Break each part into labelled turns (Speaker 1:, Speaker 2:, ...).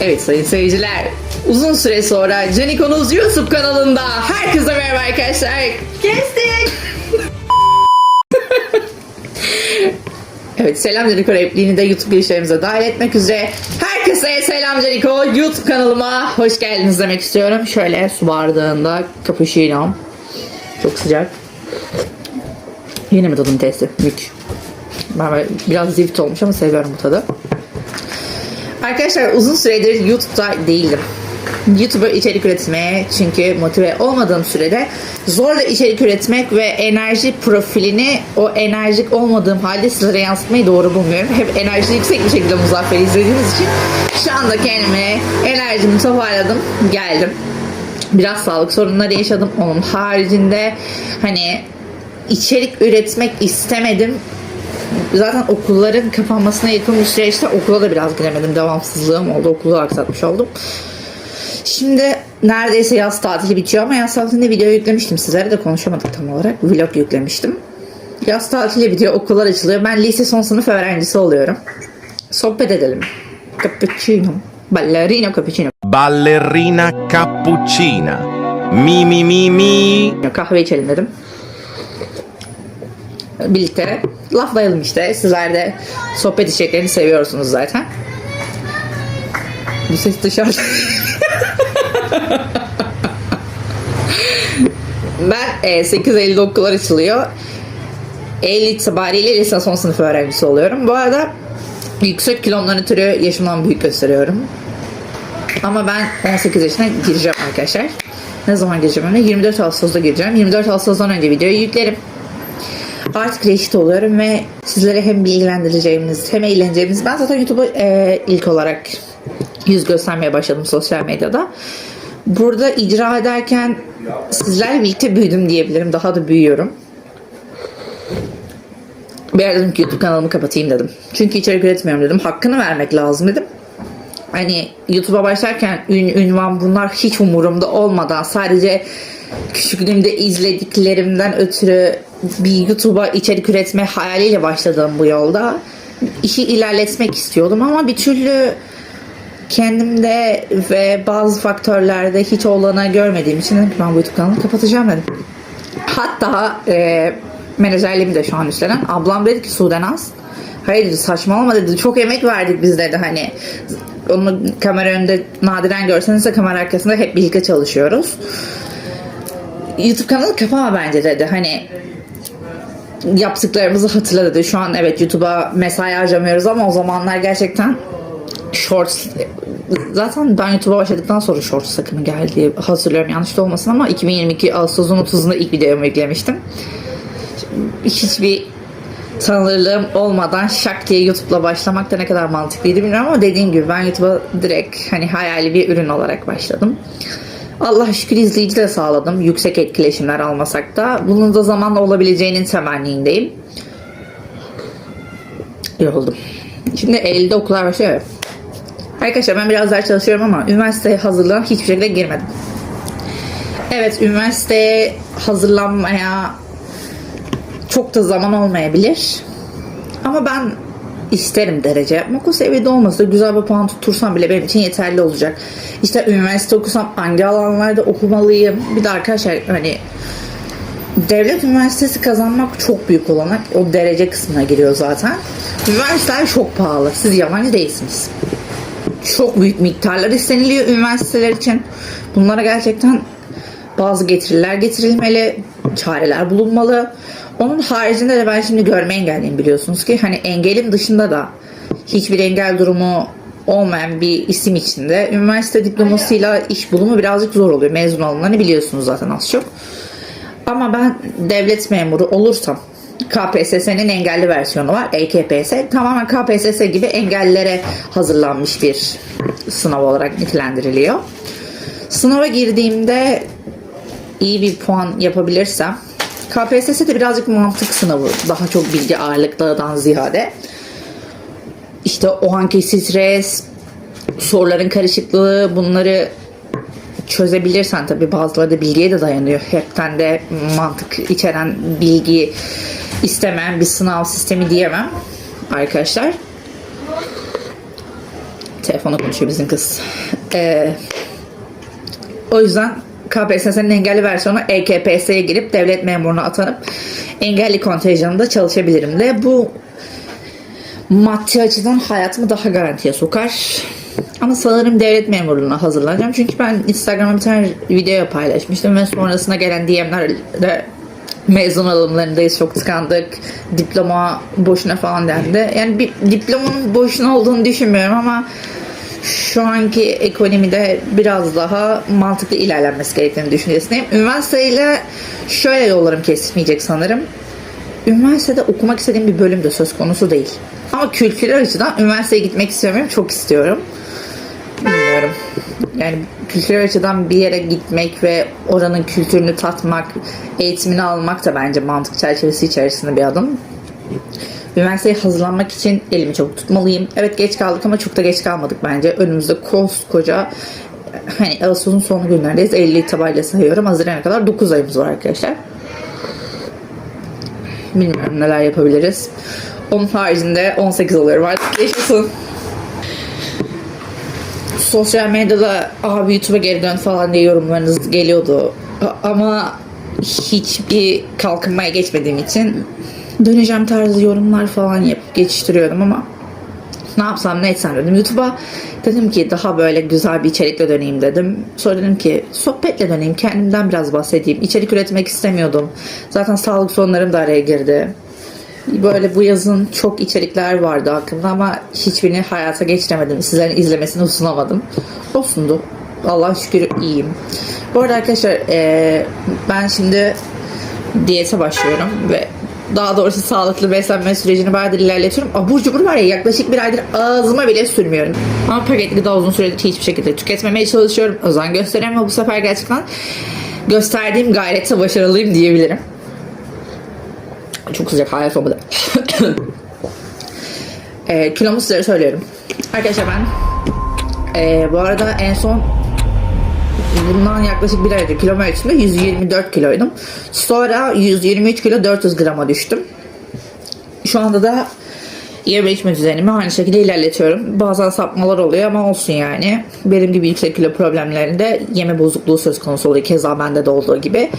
Speaker 1: Evet sayın seyirciler. Uzun süre sonra Canikonuz YouTube kanalında herkese merhaba arkadaşlar. Kestik. evet selam Caniko repliğini de YouTube girişlerimize dahil etmek üzere. Herkese selam Caniko YouTube kanalıma hoş geldiniz demek istiyorum. Şöyle su bardağında cappuccino. Çok sıcak. Yeni mi tadım testi? Mük. Ben biraz zift olmuş ama seviyorum bu tadı. Arkadaşlar uzun süredir YouTube'da değildim. YouTube'a içerik üretmeye çünkü motive olmadığım sürede zorla içerik üretmek ve enerji profilini o enerjik olmadığım halde sizlere yansıtmayı doğru bulmuyorum. Hep enerji yüksek bir şekilde Muzaffer'i izlediğiniz için şu anda kendime enerjimi toparladım, geldim. Biraz sağlık sorunları yaşadım. Onun haricinde hani içerik üretmek istemedim zaten okulların kapanmasına yakın bir süreçte okula da biraz giremedim. Devamsızlığım oldu. Okulu aksatmış oldum. Şimdi neredeyse yaz tatili bitiyor ama yaz tatilinde video yüklemiştim. Sizlere de konuşamadık tam olarak. Vlog yüklemiştim. Yaz tatili bitiyor. Okullar açılıyor. Ben lise son sınıf öğrencisi oluyorum. Sohbet edelim. Cappuccino. Ballerino cappuccino.
Speaker 2: Ballerina cappuccina. Mi mi mi mi.
Speaker 1: Kahve içelim dedim. Birlikte laflayalım işte. Sizler de sohbet içeriklerini seviyorsunuz zaten. Bu ses dışarıda. ben e, 8 Eylül'de okullar açılıyor. Eylül itibariyle lise son sınıf öğrencisi oluyorum. Bu arada yüksek kilomdan ötürü yaşımdan büyük gösteriyorum. Ama ben 18 yaşına gireceğim arkadaşlar. Ne zaman gireceğim öyle? 24 Ağustos'ta gireceğim. 24 Ağustos'tan önce videoyu yüklerim. Artık reşit oluyorum ve sizlere hem bilgilendireceğimiz hem eğleneceğimiz. Ben zaten YouTube'u e, ilk olarak yüz göstermeye başladım sosyal medyada. Burada icra ederken sizlerle birlikte büyüdüm diyebilirim. Daha da büyüyorum. Bir ara dedim ki YouTube kanalımı kapatayım dedim. Çünkü içerik üretmiyorum dedim. Hakkını vermek lazım dedim hani YouTube'a başlarken ün, ünvan bunlar hiç umurumda olmadan sadece küçüklüğümde izlediklerimden ötürü bir YouTube'a içerik üretme hayaliyle başladığım bu yolda işi ilerletmek istiyordum ama bir türlü kendimde ve bazı faktörlerde hiç olana görmediğim için dedim ben bu YouTube kanalını kapatacağım dedim. Hatta e, menajerliğimi de şu an üstlenen ablam dedi ki Sudenaz hayır dedi saçmalama dedi çok emek verdik biz dedi hani onu kamera önünde nadiren görseniz de kamera arkasında hep birlikte çalışıyoruz. YouTube kanalı kapama bence dedi. Hani yaptıklarımızı hatırla dedi. Şu an evet YouTube'a mesai harcamıyoruz ama o zamanlar gerçekten shorts zaten ben YouTube'a başladıktan sonra shorts takımı geldi diye hatırlıyorum yanlış da olmasın ama 2022 Ağustos'un 30'unda ilk videomu yüklemiştim. Hiçbir tanınırlığım olmadan şak diye YouTube'la başlamak da ne kadar mantıklıydı bilmiyorum ama dediğim gibi ben YouTube'a direkt hani hayali bir ürün olarak başladım. Allah şükür izleyici de sağladım. Yüksek etkileşimler almasak da. Bunun da zamanla olabileceğinin temenniindeyim. Yoruldum. Şimdi Eylül'de okullar başlıyor. Arkadaşlar ben biraz ders çalışıyorum ama üniversiteye hazırlığına hiçbir şekilde girmedim. Evet üniversiteye hazırlanmaya çok da zaman olmayabilir. Ama ben isterim derece yapmak. O seviyede olmasa güzel bir puan tutursam bile benim için yeterli olacak. İşte üniversite okusam hangi alanlarda okumalıyım? Bir de arkadaşlar hani devlet üniversitesi kazanmak çok büyük olanak. O derece kısmına giriyor zaten. Üniversiteler çok pahalı. Siz yabancı değilsiniz. Çok büyük miktarlar isteniliyor üniversiteler için. Bunlara gerçekten bazı getiriler getirilmeli, çareler bulunmalı. Onun haricinde de ben şimdi görme engelliyim biliyorsunuz ki hani engelim dışında da hiçbir engel durumu olmayan bir isim içinde üniversite diplomasıyla iş bulumu birazcık zor oluyor. Mezun olanları biliyorsunuz zaten az çok. Ama ben devlet memuru olursam KPSS'nin engelli versiyonu var. EKPS. Tamamen KPSS gibi engellilere hazırlanmış bir sınav olarak nitelendiriliyor. Sınava girdiğimde iyi bir puan yapabilirsem KPSS de birazcık mantık sınavı. Daha çok bilgi ağırlıklardan ziyade. İşte o anki stres, soruların karışıklığı bunları çözebilirsen tabii bazıları da bilgiye de dayanıyor. Hepten de mantık içeren bilgi istemeyen bir sınav sistemi diyemem arkadaşlar. Telefona konuşuyor bizim kız. Ee, o yüzden KPSS'nin engelli versiyonu EKPS'ye girip devlet memuruna atanıp engelli kontenjanında çalışabilirim de bu maddi açıdan hayatımı daha garantiye sokar. Ama sanırım devlet memurluğuna hazırlanacağım. Çünkü ben Instagram'a bir tane video paylaşmıştım ve sonrasında gelen DM'lerde mezun alımlarındayız çok tıkandık. Diploma boşuna falan dendi. Yani bir diplomanın boşuna olduğunu düşünmüyorum ama şu anki ekonomide biraz daha mantıklı ilerlenmesi gerektiğini düşüncesindeyim. Üniversiteyle şöyle yollarım kesmeyecek sanırım. Üniversitede okumak istediğim bir bölüm de söz konusu değil. Ama kültürel açıdan üniversiteye gitmek istemiyorum. Çok istiyorum. Bilmiyorum. Yani kültürel açıdan bir yere gitmek ve oranın kültürünü tatmak, eğitimini almak da bence mantık çerçevesi içerisinde bir adım. Üniversiteye hazırlanmak için elimi çok tutmalıyım. Evet geç kaldık ama çok da geç kalmadık bence. Önümüzde koskoca hani Ağustos'un son günlerindeyiz. 50 itibariyle sayıyorum. Haziran'a kadar 9 ayımız var arkadaşlar. Bilmiyorum neler yapabiliriz. Onun haricinde 18 oluyorum artık. Yaşasın. Sosyal medyada abi YouTube'a geri dön falan diye yorumlarınız geliyordu. Ama hiçbir kalkınmaya geçmediğim için döneceğim tarzı yorumlar falan yapıp geçiştiriyordum ama ne yapsam ne etsem dedim. YouTube'a dedim ki daha böyle güzel bir içerikle döneyim dedim. Sonra dedim ki sohbetle döneyim. Kendimden biraz bahsedeyim. İçerik üretmek istemiyordum. Zaten sağlık sorunlarım da araya girdi. Böyle bu yazın çok içerikler vardı hakkında ama hiçbirini hayata geçiremedim. Sizlerin izlemesini sunamadım. Olsundu. Allah şükür iyiyim. Bu arada arkadaşlar eee, ben şimdi diyete başlıyorum ve daha doğrusu sağlıklı beslenme sürecini bayağı ilerletiyorum. Abur cubur var ya yaklaşık bir aydır ağzıma bile sürmüyorum. Ama paketli gıda uzun süredir hiçbir şekilde tüketmemeye çalışıyorum. Özen gösteriyorum ama bu sefer gerçekten gösterdiğim gayrete başarılıyım diyebilirim. Çok sıcak hayat olmadı. e, kilomu size söylüyorum. Arkadaşlar ben e, bu arada en son bundan yaklaşık bir ay önce kilo ölçümde 124 kiloydum. Sonra 123 kilo 400 grama düştüm. Şu anda da yeme içme düzenimi aynı şekilde ilerletiyorum. Bazen sapmalar oluyor ama olsun yani. Benim gibi yüksek kilo problemlerinde yeme bozukluğu söz konusu oluyor. Keza bende de olduğu gibi.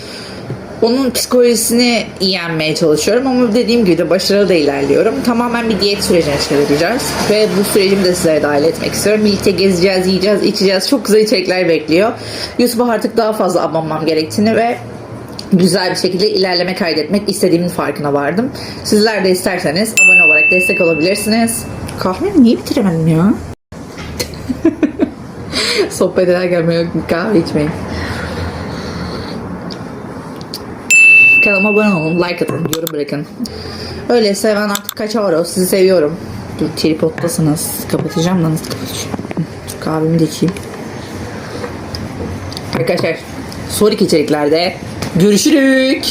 Speaker 1: Onun psikolojisini yenmeye çalışıyorum ama dediğim gibi de başarılı da ilerliyorum. Tamamen bir diyet sürecine çıkaracağız. Ve bu sürecimi de sizlere dahil etmek istiyorum. Birlikte gezeceğiz, yiyeceğiz, içeceğiz. Çok güzel içerikler bekliyor. YouTube'a artık daha fazla abanmam gerektiğini ve güzel bir şekilde ilerleme kaydetmek istediğimin farkına vardım. Sizler de isterseniz abone olarak destek olabilirsiniz. Kahvemi niye bitiremedim ya? Sohbet ederken böyle kahve içmeyin. Kanalıma abone olun, like atın, yorum bırakın. Öyleyse ben artık kaçıyorum. Sizi seviyorum. Dur tripodtasınız. Kapatacağım kapatacağım? Kahvemi de içeyim. Arkadaşlar sonraki içeriklerde görüşürük.